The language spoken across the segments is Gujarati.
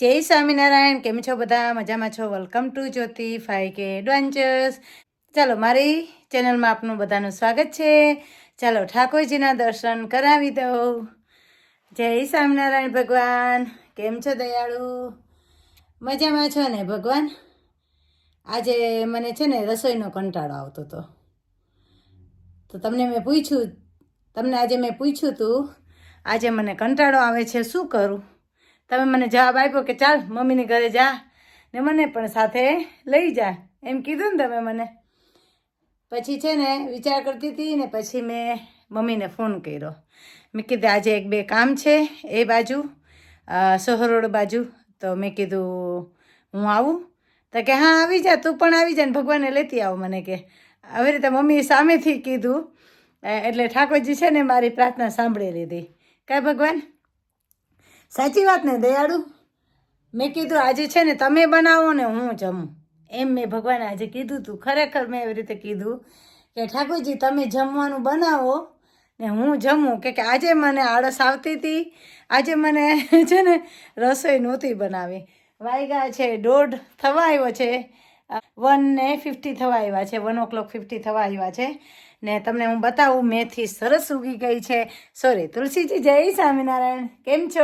જય સ્વામિનારાયણ, કેમ છો બધા? મજામાં છો? વેલકમ ટુ જ્યોતિ ફાઈ કે એડવેન્ચર્સ ચાલો, મારી ચેનલમાં આપનું બધાનું સ્વાગત છે. ચાલો, ઠાકોરજીના દર્શન કરાવી દઉં. જય સ્વામિનારાયણ ભગવાન. કેમ છો દયાળુ? મજામાં છો ને ભગવાન? આજે મને છે ને રસોઈનો કંટાળો આવતો હતો. તો તમને મેં પૂછ્યું, તમને આજે મેં પૂછ્યું હતું આજે મને કંટાળો આવે છે, શું કરું? તમે મને જવાબ આપ્યો કે ચાલ, મમ્મીની ઘરે જા. ને મને પણ સાથે લઈ જા. એમ કીધું ને તમે મને. પછી છે ને વિચાર કરતી હતી ને પછી મેં મમ્મીને ફોન કર્યો. મેં કીધું, આજે એક બે કામ છે, એ બાજુ સોહરોડ બાજુ. તો મેં કીધું, હું આવું? તો કે, હા, આવી જા, તું પણ આવી જા ને ભગવાનને લેતી આવો મને કે. આવી રીતે મમ્મીએ સામેથી કીધું. એટલે ઠાકોરજી છે ને મારી પ્રાર્થના સાંભળી લીધી. કાંઈ ભગવાન? સાચી વાત ને, દયાળુ? મેં કીધું, આજે છે ને તમે બનાવો ને હું જમું. એમ મેં ભગવાને આજે કીધું તું. ખરેખર મેં એવી રીતે કીધું કે, ઠાકોરજી, તમે જમવાનું બનાવો ને હું જમું. કે કે આજે મને આળસ આવતી હતી. આજે મને છે ને રસોઈ નહોતી બનાવી. વાયગા છે, દોઢ થવા આવ્યો છે. વન ને ફિફ્ટી થવા આવ્યા છે. વન ઓ ક્લોક ફિફ્ટી થવા આવ્યા છે. ને તમને હું બતાવું, મેથી સરસ ઉગી ગઈ છે. સોરી તુલસીજી, જય સ્વામિનારાયણ. કેમ છો?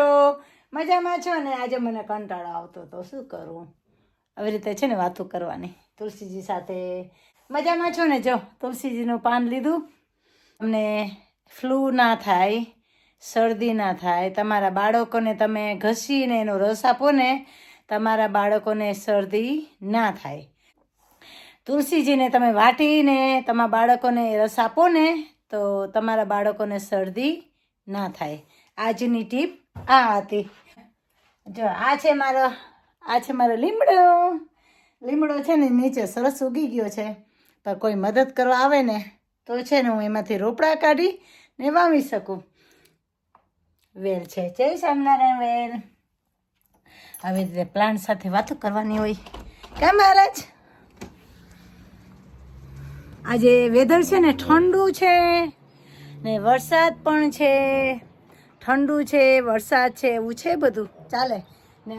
મજામાં છો? ને આજે મને કંટાળો આવતો તો શું કરું? આવી રીતે છે ને વાતો કરવાની. તુલસીજી સાથે મજામાં છો ને? જો, તુલસીજીનું પાન લીધું. તમને ફ્લૂ ના થાય, શરદી ના થાય. તમારા બાળકોને તમે ઘસીને એનો રસ આપો ને, તમારા બાળકોને શરદી ના થાય. તુલસીજીને તમે વાટીને, તમારા બાળકોને રસ આપો ને તો તમારા બાળકોને શરદી ના થાય. આજની ટીપ આ હતી. જો, આ છે મારો, આ છે મારો લીમડો. લીમડો છે ને નીચે સરસ ઉગી ગયો છે. પણ કોઈ મદદ કરવા આવે ને, તો છે ને હું એમાંથી રોપડા કાઢી ને વાવી શકું. વેલ છે. જય સ્વામિનારાયણ વેલ. આવી રીતે પ્લાન્ટ સાથે વાતો કરવાની હોય. કેમ મહારાજ? આજે વેધર છે ને ઠંડુ છે ને વરસાદ પણ છે. ઠંડુ છે, વરસાદ છે, એવું છે બધું. ચાલે. ને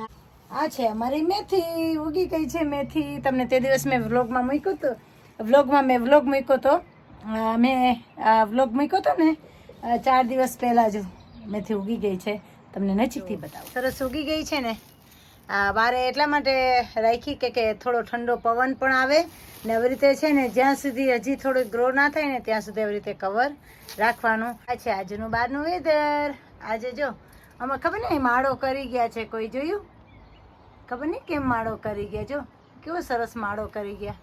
આ છે અમારી મેથી. ઉગી ગઈ છે મેથી. તમને તે દિવસ મેં વ્લોગમાં મૂક્યું હતું વ્લોગમાં મેં વ્લોગ મૂક્યો હતો મેં વ્લોગ મૂક્યો હતો ને ચાર દિવસ પહેલાં જ મેથી ઉગી ગઈ છે. તમને નજીકથી બતાવું. સરસ ઉગી ગઈ છે ને. આ બારે એટલા માટે રાખી કે કે થોડો ઠંડો પવન પણ આવે ને આવી રીતે છે ને જ્યાં સુધી હજી થોડું ગ્રો ના થાય ને ત્યાં સુધી આવી રીતે કવર રાખવાનું. આ આજનું બહારનું વેધર આજે જો, આમાં ખબર ને માળો કરી ગયા છે કોઈ જોયું? ખબર નહીં કેમ માળો કરી ગયા? જો, કેવો સરસ માળો કરી ગયા.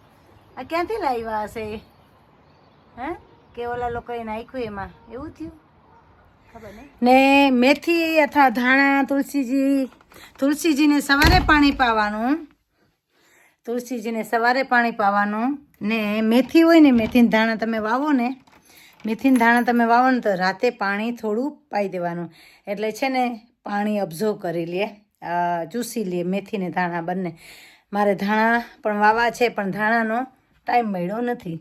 આ ક્યાંથી લાવ્યા હશે એ? હે? કે ઓલા લોકોએ નાખ્યું એમાં? એવું થયું? ખબર નહીં. ને મેથી અથવા ધાણા, તુલસીજી તુલસીજીને સવારે પાણી પાવાનું. તુલસીજીને સવારે પાણી પાવાનું ને મેથી હોય ને મેથીને ધાણા તમે વાવો ને, મેથીન ધાણા તમે વાવો ને તો રાતે પાણી થોડું પાઈ દેવાનું. એટલે છે ને પાણી અબ્ઝર્વ કરી લે ચૂસી લે મેથીને ધાણા બંને. મારે ધાણા પણ વાવા છે પણ ધાણાનો ટાઈમ મળ્યો નથી.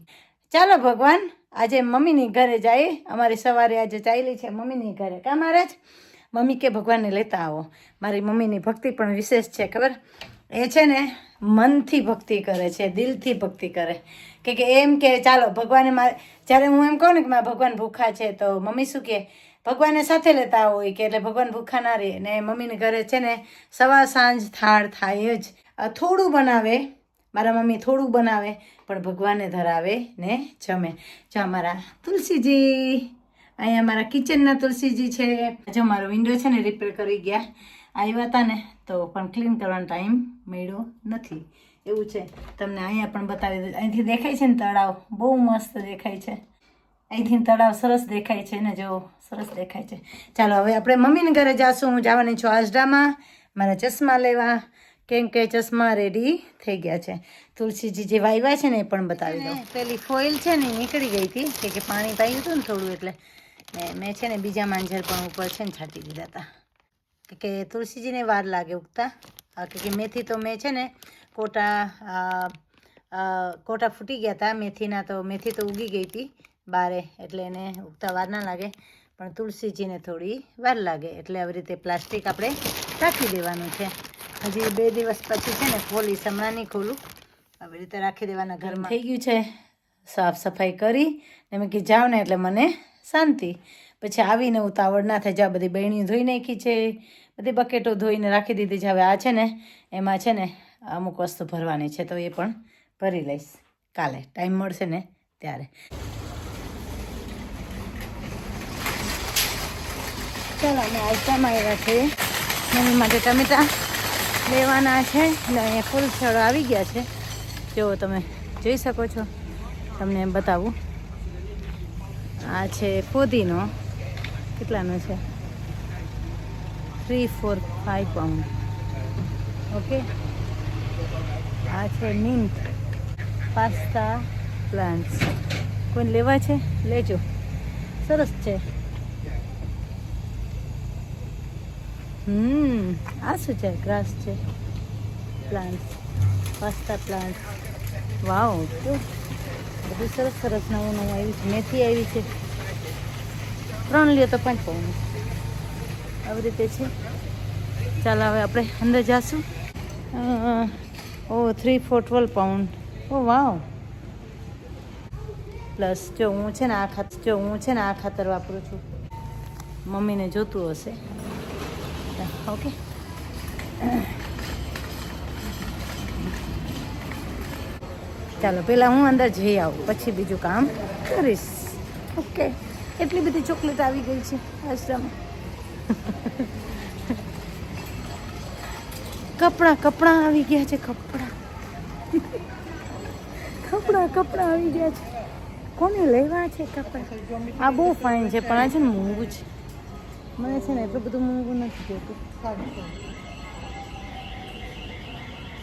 ચાલો ભગવાન, આજે મમ્મીની ઘરે જઈએ. અમારી સવારે આજે ચાલી છે મમ્મીની ઘરે. કા મહારાજ? મમ્મી કે, ભગવાનને લેતા આવો. મારી મમ્મીની ભક્તિ પણ વિશેષ છે, ખબર? એ છે ને, મનથી ભક્તિ કરે છે, દિલથી ભક્તિ કરે. કે કે એમ કે, ચાલો, ભગવાને મારે જ્યારે હું એમ કહું ને કે, મારા ભગવાન ભૂખા છે, તો મમ્મી શું કહે ભગવાનને સાથે લેતા હોય કે, એટલે ભગવાન ભૂખા ના રહે ને મમ્મીને ઘરે છે ને, સવાર સાંજ થાળ થાય જ. થોડું બનાવે, મારા મમ્મી થોડું બનાવે, પણ ભગવાનને ધરાવે ને જમે. જો અમારા તુલસીજી. અહીંયા મારા કિચનના તુલસીજી છે. જો મારો વિન્ડો છે ને રિપેર કરી ગયા. આવ્યા હતા ને, તો પણ ક્લીન કરવાનો ટાઈમ મળ્યો નથી. એવું છે. તમને અહીંયા પણ બતાવી દઉં. અહીંથી દેખાય છે ને તળાવ? બહુ મસ્ત દેખાય છે. અહીંથી તળાવ સરસ દેખાય છે ને, જો સરસ દેખાય છે. ચાલો, હવે આપણે મમ્મીને ઘરે જાશું. હું જવાની છું આજડામાં મારા ચશ્મા લેવા. કેમ કે ચશ્મા રેડી થઈ ગયા છે. તુલસીજી જે વાવ્યા છે ને એ પણ બતાવી દઉં. પેલી ફોઇલ છે ને નીકળી ગઈ હતી. કે પાણી પાયું હતું ને થોડું એટલે. ને મેં છે ને બીજા માંજર પણ ઉપર છે ને છાંટી દીધા હતા કે તુલસીજીને વાર લાગે ઉગતા. કે કે મેથી તો મેં છે ને કોટા કોટા ફૂટી ગયા હતા મેથીના તો મેથી તો ઉગી ગઈ હતી બારે એટલે એને ઉગતા વાર ના લાગે. પણ તુલસીજીને થોડી વાર લાગે એટલે આવી રીતે પ્લાસ્ટિક આપણે રાખી દેવાનું છે. હજી બે દિવસ પછી છે ને ખોલીશ હમણાં નહીં ખોલું. આવી રીતે રાખી દેવાના ઘરમાં. થઈ ગયું છે. સાફ સફાઈ કરી. ને મેં કીધું જાઓ ને એટલે મને શાંતિ. પછી આવીને ઉતાવળ ના થાય, જા બધી બહેણીઓ ધોઈ નાખી છે, બધી બકેટો ધોઈને રાખી દીધી છે. હવે આ છે ને, એમાં છે ને અમુક વસ્તુ ભરવાની છે, તો એ પણ ભરી લઈશ. કાલે ટાઈમ મળશે ને ત્યારે. ચાલો, અમે આઈટામાં આવ્યા છીએ મમ્મી માટે ટમેટા લેવાના છે ને અહીંયા ફૂલ છોડ આવી ગયા છે. જો તમે જોઈ શકો છો, તમને એમ બતાવું. આ છે ફોદીનો. કેટલાનો છે? Three four five pound okay આ છે મિન્ટ પાસ્તા પ્લાન્ટ્સ કોઈ લેવા છે? લેજો. સરસ છે. હમ, આ શું છે? ગ્રાસ છે. પ્લાન્ટ પાસ્તા પ્લાન્ટ વાવ તો બધું સરસ સરસ નવું નવું આવ્યું છે. મેથી આવી છે. ત્રણ લ્યો તો પાંચ પાઉન્ડ આવી રીતે છે. ચાલો હવે આપણે અંદર જાશું. ઓ થ્રી ફોર ટ્વેલ્વ પાઉન્ડ ઓ, વાવ. પ્લસ જો હું છે ને આ ખાતર જો હું છે ને આ ખાતર વાપરું છું. મમ્મીને જોતું હશે. ઓકે. ચાલો પહેલાં હું અંદર જઈ આવું પછી બીજું કામ કરીશ. ઓકે. એટલી બધી ચોકલેટ આવી ગઈ છે આશ્રમ કપડાં કપડાં આવી ગયા છે કપડાં. કપડાં કપડાં આવી ગયા છે. કોને લેવા છે કપડાં? આ બહુ ફાઇન છે પણ આ છે ને મોંઘું છે. મને છે ને એટલું બધું મોંઘું નથી જોતું.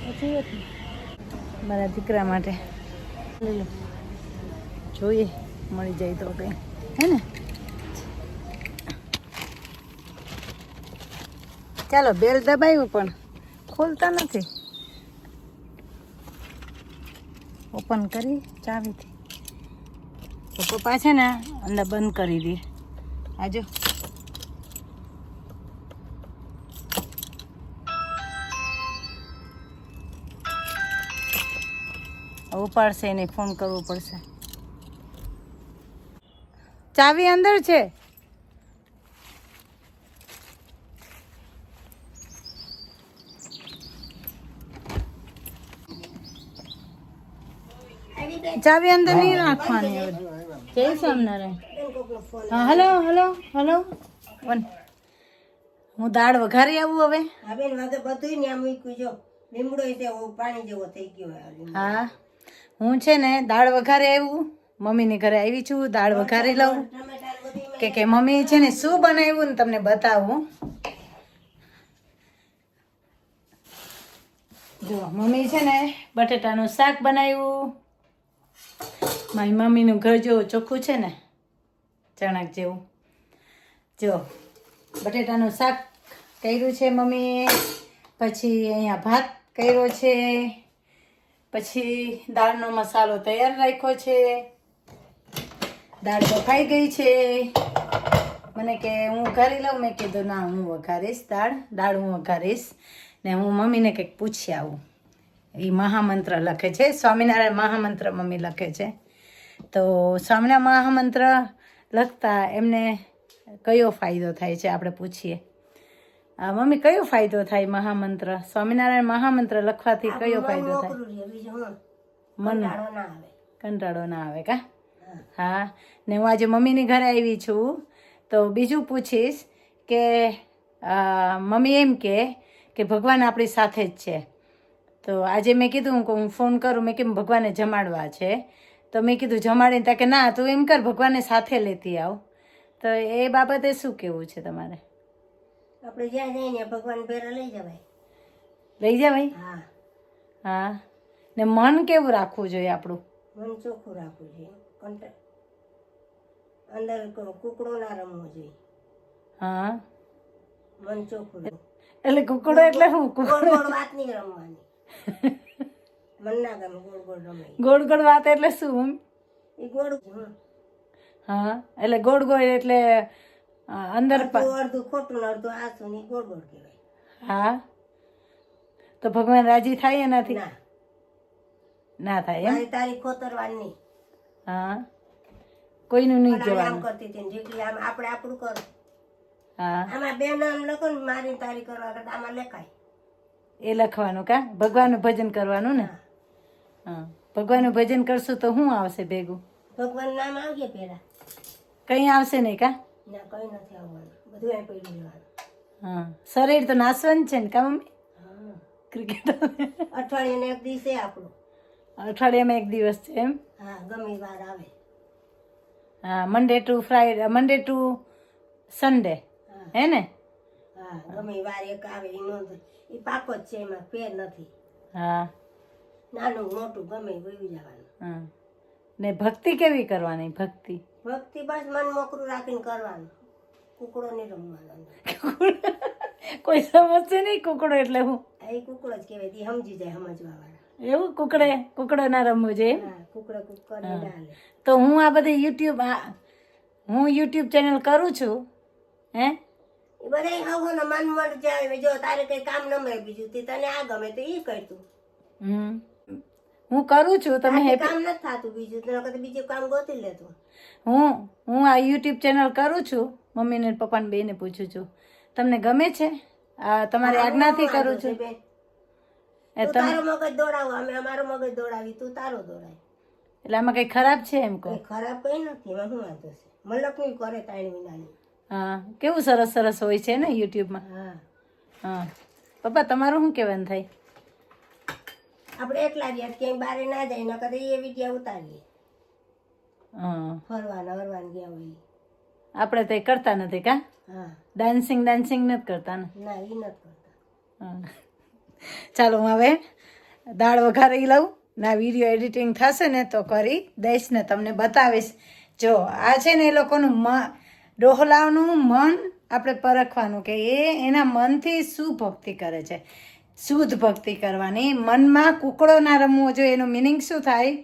ને? મારા દીકરા માટે. જોઈએ, મળી જાય તો કંઈ. હે ને? ચાલો, બેલ દબાવ્યું પણ ખોલતા નથી. ઓપન કરી, ચાવીથી. પપ્પા છે ને, અંદર બંધ કરી દે. આજો. ઉપાડશે એને ફોન કરવો પડશે. ચાવી અંદર છે. ચાવી અંદર નહીં નાખવાની. જય સ્વામિનારાયણ હા હલો હલો હલો. વન. હું દાળ વઘારી આવું હવે? હા બેન બધું ને આમ મૂક્યું જો. લીમડો પાણી જેવો થઈ ગયો હા. હું છે ને દાળ વઘારે આવ્યું મમ્મીની ઘરે આવી છું, દાળ વઘારી લઉં. કે કે મમ્મી છે ને શું બનાવ્યું ને તમને બતાવું. જો, મમ્મી છે ને બટેટાનું શાક બનાવ્યું. મારી મમ્મીનું ઘર જો ચોખ્ખું છે ને, ચણાક જેવું. જો, બટેટાનું શાક કર્યું છે મમ્મીએ. પછી અહીંયા ભાત કર્યો છે. પછી દાળનો મસાલો તૈયાર રાખ્યો છે. દાળ બફાઈ ગઈ છે. મને કે હું વઘારી લઉં. મેં કીધું, ના, હું વઘારીશ દાળ. દાળ હું વઘારીશ. ને હું મમ્મીને કંઈક પૂછી આવું. એ મહામંત્ર લખે છે. સ્વામિનારાયણ મહામંત્ર મમ્મી લખે છે. તો સ્વામિનારાયણ મહામંત્ર લખતા એમને કયો ફાયદો થાય છે? આપણે પૂછીએ. આ મમ્મી કયો ફાયદો થાય મહામંત્ર? સ્વામિનારાયણ મહામંત્ર લખવાથી કયો ફાયદો થાય? હું મન. કંટાળો ના આવે. કા? હા. ને હું આજે મમ્મીની ઘરે આવી છું. તો બીજું પૂછીશ કે મમ્મી એમ કે કે ભગવાન આપણી સાથે જ છે. તો આજે મેં કીધું હું ફોન કરું મેં કેમ ભગવાનને જમાડવા છે. તો મેં કીધું જમાડીને ત્યાં કે ના તું એમ કર ભગવાનને સાથે લેતી આવ. તો એ બાબતે શું કહેવું છે તમારે? આપણે જ્યાં જઈએ ને ભગવાન ભેરા લઈ જવાય. લઈ જવાય? હા. હા. ને મન કેવું રાખવું જોઈએ આપણું? મન ચોખ્ખું રાખવું જોઈએ. કંટ્રોલ અંદર કુકડો ના રમવો જોઈએ. હા. મન ચોખ્ખું એટલે કુકડો એટલે શું? કુકડો વાત નહીં રમવાની. મન ના ગમે ગોળ ગોળ રમાય. ગોળ ગોળ વાત એટલે શું એ ગોળ. હા. એટલે ગોળ ગોળ એટલે અંદર અડધું ખોટું અડધું આસું ની ઈ ગોળ ગોળ કહેવાય. હા? તો ભગવાન રાજી થાય એનાથી? ના. ના થાય એમ? તારી ખોતરવાની. હા. કોઈનું નહીં આમ કરતી હતી જેટલી આમ આપણે આપણું કરો. હા. આમાં બે નામ લખો ને મારી તારી કરવા કરતા આમાં લખાય. એ લખવાનું કા? ભગવાનનું ભજન કરવાનું ને? હા. ભગવાનનું ભજન કરશું તો શું આવશે ભેગું? ભગવાન નામ આવજે પહેલાં કંઈ આવશે નહીં કા? ના કંઈ નથી આવવાનું. બધું રહેવાનું. હા. શરીર તો નાસવાનું છે ને કામ ક્રિકેટ અઠવાડિયાને એક દિવસ છે આપણું. અઠવાડિયામાં એક દિવસ છે એમ? હા ગમે વાર આવે. હા Monday to Friday Monday to Sunday હા. ને? હા ગમે વાર એક આવે એ નોંધ એ પાકો જ છે એમાં ફેર નથી. હા. નાનું મોટું ગમે વયું જવાનું. હા. ને ભક્તિ કેવી કરવાની ભક્તિ? ભક્તિ બસ મન મોકરું રાખીને કરવાનું. કુકડો નહીં રમવાનો. કોઈ સમજશે નહીં કુકડો એટલે હું. એ કુકડો જ કહેવાય તે સમજી જાય સમજવા વાળા એવું? કુકડે? કુકડો ના રમવું જોઈએ કુકડો કુકડો તો હું આ બધી યુટ્યુબ હું. યુટ્યુબ ચેનલ કરું છું હે? બધા હવોનો મન મન જાય જો તારે કઈ કામ ન મળે બીજું તે તને આ ગમે તો એ કરતું હમ. હું કરું છું તમે હેપી કામ નથી થતું બીજું તો નકર બીજું કામ ગોતી લેતું હું હું આ યુટ્યુબ ચેનલ કરું છું મમ્મીને ને પપ્પાને બેને પૂછું છું. તમને ગમે છે? આ તમારી આજ્ઞાથી કરું છું. એ તારો મગજ દોડાવો અમે અમારો મગજ દોડાવી તું તારો દોડાય. એટલે આમાં કઈ ખરાબ છે એમ કહો? ખરાબ કઈ નથી એમાં શું વાંધો છે? મલકનું કરે તાણી વિનાની. હા કેવું સરસ સરસ હોય છે ને યુટ્યુબમાં હા. હા. પપ્પા તમારું શું કહેવાનું થાય? આપણે એકલા રહ્યા ક્યાંય બારે ના જાય ન તો એ વીડિયો ઉતારીએ. ફરવાના ફરવાના ગયા હોય. આપણે તો કરતા નથી કા? હા. ડાન્સિંગ ડાન્સિંગ નથી કરતા ને? ના એ નથી કરતા. હા. ચાલો હું હવે દાળ વઘારી લઉં. ના વીડિયો એડિટિંગ થશે ને તો કરી દઈશ ને તમને બતાવીશ. જો આ છે ને એ લોકોનું મ ડોહલાનું મન આપણે પરખવાનું કે એ એના મનથી શું ભક્તિ કરે છે. શુદ્ધ ભક્તિ કરવાની. મનમાં કુકડો ના રમવો જોઈએ. એનું મિનિંગ શું થાય?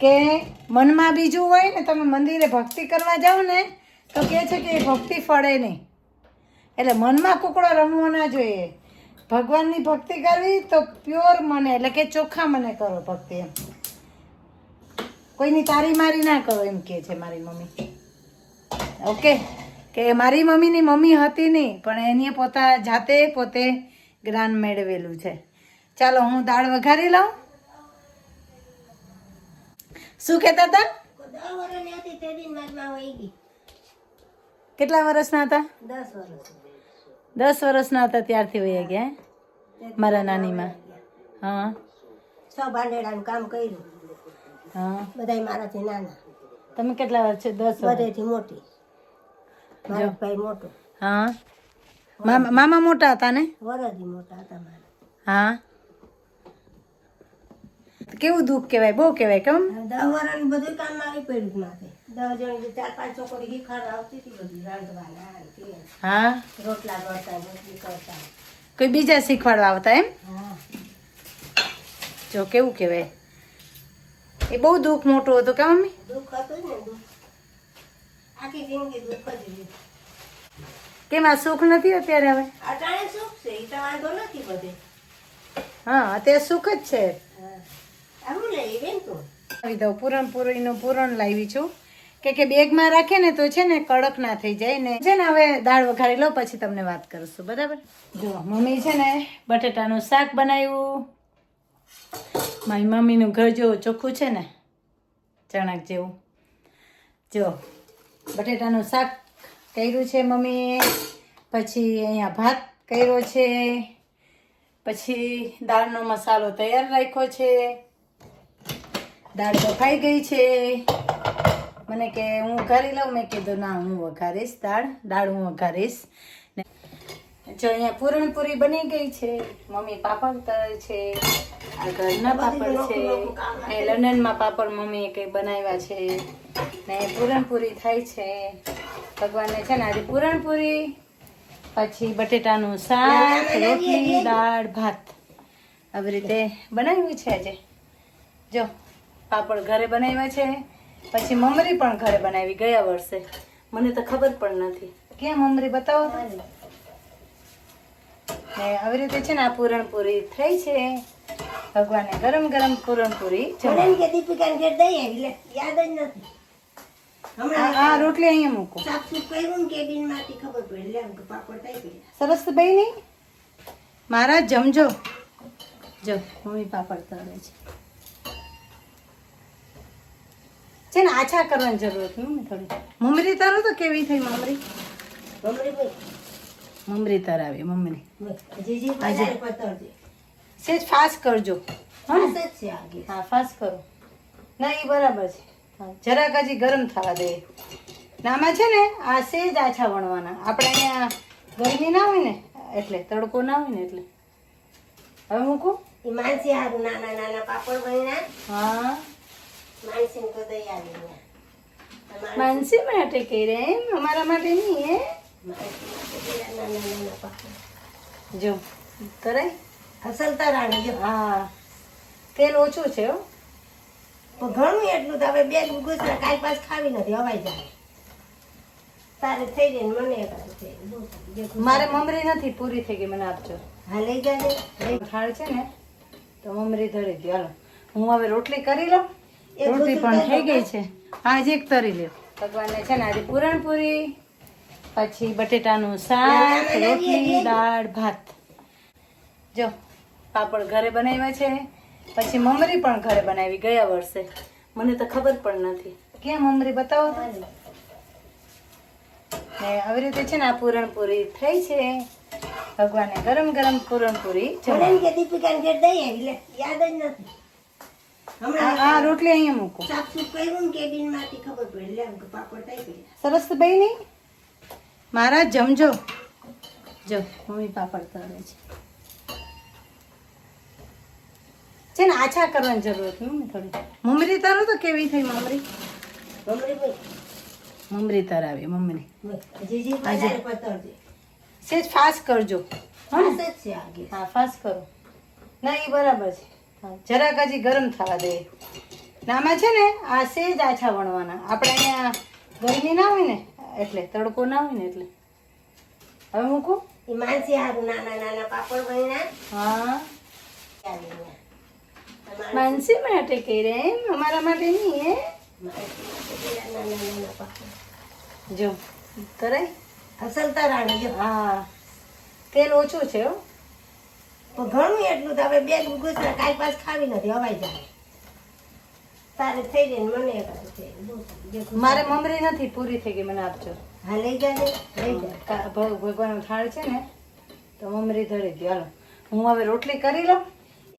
કે મનમાં બીજું હોય ને, તમે મંદિરે ભક્તિ કરવા જાઓ ને, તો કહે છે કે એ ભક્તિ ફળે નહીં. એટલે મનમાં કુકડો રમવો ના જોઈએ. ભગવાનની ભક્તિ કરવી તો પ્યોર મને, એટલે કે ચોખ્ખા મને કરો ભક્તિ એમ. કોઈની તારી મારી ના કરો એમ કહે છે મારી મમ્મી. ઓકે? કે મારી મમ્મીની મમ્મી હતી નહીં, પણ એની પોતા, જાતે પોતે જ્ઞાન મેળવેલું છે. ચાલો હું દાળ વઘારી લઉં. શું કહેતા હતા? કેટલા વર્ષના હતા? દસ વર્ષના હતા ત્યારથી વહી ગયા મારા નાનીમાં. હા. છ ભાંડેડાનું કામ કર્યું. હા. બધાય મારાથી નાના. તમે કેટલા વર્ષ છે? દસ વર્ષથી મોટી. મારો ભાઈ મોટો. હા. મામા મામા મોટા હતા ને? વરદી મોટા હતા મારા. હા. કેવું દુઃખ કહેવાય? બહુ કહેવાય કેમ દસ વર્ષનું બધું કામ મારી પડ્યું માથે. દસ જણ ચાર પાંચ છોકરી શીખાડ આવતી હતી બધી રાંધવાના હા. રોટલા કરતા રોટલી કરતા. કોઈ બીજા શીખવાડવા આવતા એમ? જો કેવું કહેવાય. એ બહુ દુઃખ મોટું હતું કે મમ્મી? દુઃખ હતું ને દુઃખ. આખી જિંદગી દુઃખ જ આ સુખ નથી અત્યારે હવે? અટાણે સુખ છે એ તો વાંધો નથી બધે. હા અત્યારે સુખ જ છે. આવું લઈ બેન તું? આવી દઉં પૂરણપૂરીનું પૂરણ લાવી છું. કે કે બેગમાં રાખે ને તો છે ને કડક ના થઈ જાય ને. છે ને હવે દાળ વઘારી લો પછી તમને વાત કરશું. બરાબર? જો મમ્મી છે ને બટેટાનું શાક બનાવ્યું. મારી મમ્મીનું ઘર જેવું ચોખ્ખું છે ને ચણાક જેવું. જો બટેટાનું શાક કર્યું છે મમ્મીએ. પછી અહીંયા ભાત કર્યો છે. પછી દાળનો મસાલો તૈયાર રાખ્યો છે. દાળ બફાઈ ગઈ છે. મને કે હું કરી લઉં. મેં કીધું ના હું વઘારીશ દાળ. દાળ હું વઘારીશ. જો અહીંયા પૂરણપૂરી બની ગઈ છે. મમ્મી પાપડ તળે છે. આ ઘરના પાપડ છે. એ લંડનમાં પાપડ મમ્મીએ કંઈ બનાવ્યા છે. ને પૂરણપૂરી થાય છે. ભગવાનને છે ને આજે પૂરણપૂરી પછી બટેટાનું શાક રોટલી દાળ ભાત. આવી રીતે બનાવ્યું છે આજે. જો પાપડ ઘરે બનાવ્યા છે પછી મમરી પણ ઘરે બનાવી ગયા વર્ષે. મને તો ખબર પણ નથી. ક્યાં મમરી બતાવો? ને આવી રીતે છે ને આ પૂરણપૂરી થઈ છે. ભગવાનને ગરમ ગરમ પૂરણપૂરી દીપિકા યાદ જ નથી. આ રોટલી અહીંયા મૂકો. સરસ ભાઈ નહીં? મારા જમજો. જો મમ્મી પાપડ તળે છે. છે ને આછા કરવાની જરૂર હતી મમ્મી થોડી. મમરી તરો તો કેવી થઈ મમરી? મમરી મમરી તરાવી વધારે સેજ ફાસ્ટ કરજો. હા ફાસ્ટ કરો. ના એ બરાબર છે. જરાક હજી ગરમ થવા દે. નામાં આમાં છે ને આ સેજ આછા વણવાના. આપણે અહીંયા ગરમી ના હોય ને એટલે તડકો ના હોય ને એટલે. હવે મૂકું. એ માનસી હારું નાના નાના પાપડ બન્યા. હા. માનસી તો આવી માનસી માટે કહી રે એમ અમારા માટે નહીં હે? પાપડ. જો કરાય. હસલતા રાણી હા. તેલ ઓછું છે હો. પણ ઘણું એટલું તો હવે બે ગુસરા કાંઈ પાસ ખાવી નથી હવાઈ જાય. તારે થઈ જાય મને મારે મમરી નથી પૂરી થઈ ગઈ મને આપજો. હા લઈ જાય થાળ છે ને તો મમરી ધરી દો. હાલો હું હવે રોટલી કરી લઉં. રોટલી પણ થઈ ગઈ છે. આજે એક તરી લ્યો. ભગવાનને છે ને આજે પૂરણપૂરી પછી બટેટાનું શાક રોટલી દાળ ભાત. જો પાપડ ઘરે બનાવ્યા છે. પછી મમરી પણ ઘરે બનાવી ગયા વર્ષે. મને તો ખબર પણ નથી. કેમ મમરી બતાવો તો? ને આવી રીતે છે ને આ પૂરણપૂરી થઈ છે. ભગવાને ગરમ ગરમ પૂરણપૂરી મને કે દીપિકાને ઘેર દઈ એટલે યાદ જ નથી. આ રોટલી અહીંયા મૂકો. સરસ ભાઈ નહીં? મારા જમજો. જો મમ્મી પાપડ તળે છે. છે ને આછા કરવાની જરૂર હતી મમ્મી થોડી. મમરી તારો તો કેવી થઈ મમરી? મમરી તરાવી મમરી. સેજ ફાસ્ટ કરજો. હા ફાસ્ટ કરો. ના એ બરાબર છે. જરાક હજી ગરમ થવા દે. નામાં છે ને આ સેજ આછા વણવાના. આપણે અહીંયા ગરમી ના હોય ને એટલે તડકો ના હોય ને એટલે. હવે મૂકું. એ માનસી હારું નાના નાના પાપડ બન્યા હા. માનસી માટે કરે અમારા માટે નહીં હે? જો કરાય અસલ રાણી જો. હા. તેલ ઓછું છે હો. પણ ઘણું એટલું તો હવે બે ગુસરા કાંઈ પાસ ખાવી નથી હવાઈ જાય. તારે થઈ જાય ને મને જાય. ગુસ્સા- મારે મમરી નથી પૂરી થઈ ગઈ મને આપજો. હા લઈ જાજે લઈ જા. કા- ભગવાનનો થાળ છે ને તો મમરી ધરી દો હાલો. હું હવે રોટલી કરી લઉં